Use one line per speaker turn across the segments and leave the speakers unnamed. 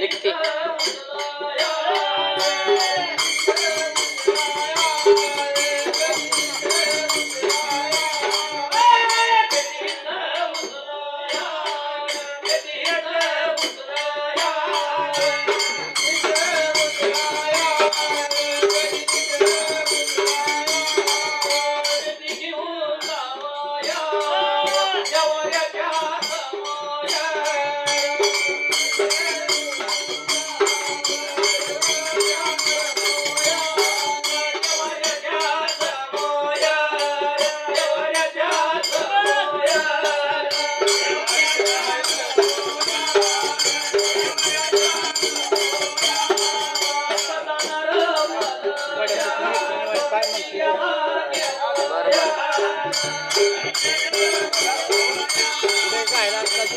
लिखते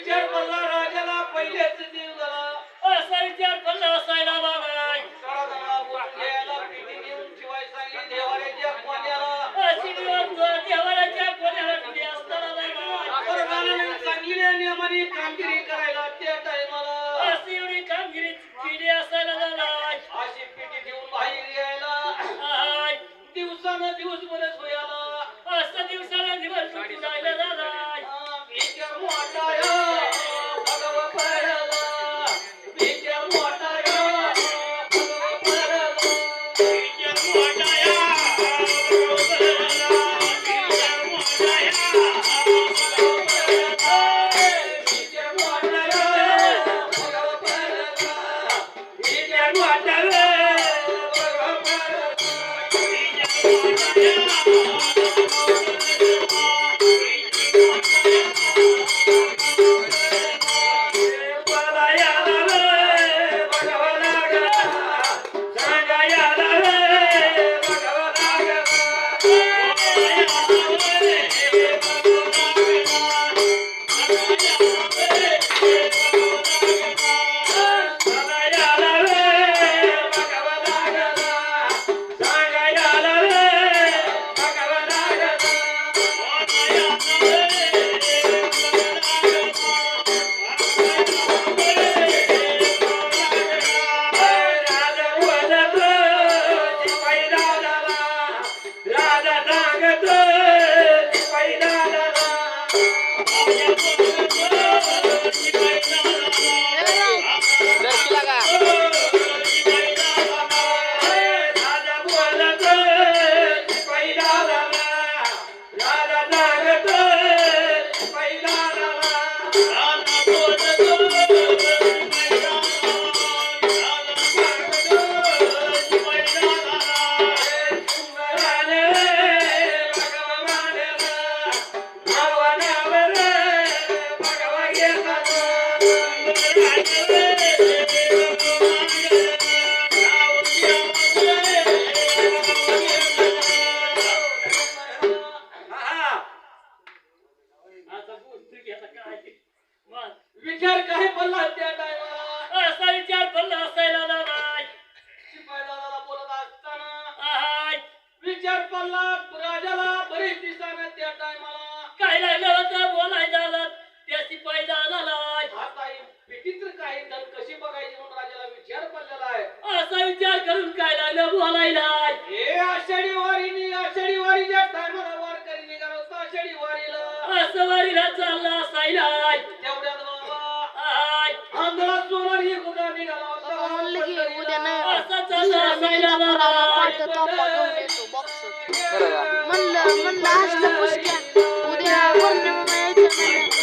विचार पडला राजाला पहिल्याच देव झाला.
असा विचार पडला असायला
बाबा. देवाऱ्याच्या कोण्याला?
अशी देवाऱ्याच्या कोण्याला तुम्ही असताना
बाबा. सांगितल्या नियमाने कामगिरी
करा.
Música ही विचित्र काही कशी बघायची म्हणून राजाला विचार पडलेला आहे.
असा विचार करून काय लागलं बोलायला
हे आषाढी वारीनी आषाढी वारीच्या टायमाला निघाला होता आषाढी वारीला.
असं वारीला चालला असायला
तेवढ्यात बाबा
आय,
आंधळा सोनार ही कुठं निघाला होता?
म्हणलं
असं चालला असायला
उद्या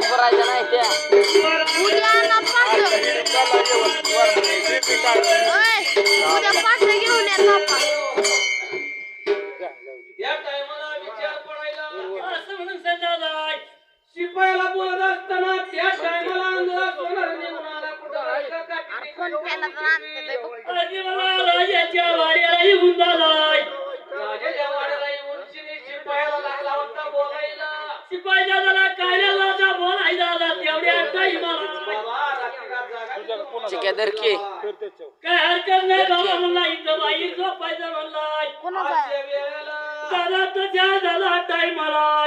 करायचा नाही त्या.
उद्या घेऊन
राजाच्या वाड्याला येऊन झालाय
राजाच्या वाड्याला येऊन शिपायाला लागला होता बोलायला
शिपाई दादाला काय लाजा बोलायला दादा तेवढ्या
धरकी
काय हरकत नाही बाबा म्हणला इथं बाई झोपायचं म्हणलाय. दादा तुझ्या झाला टाईमाला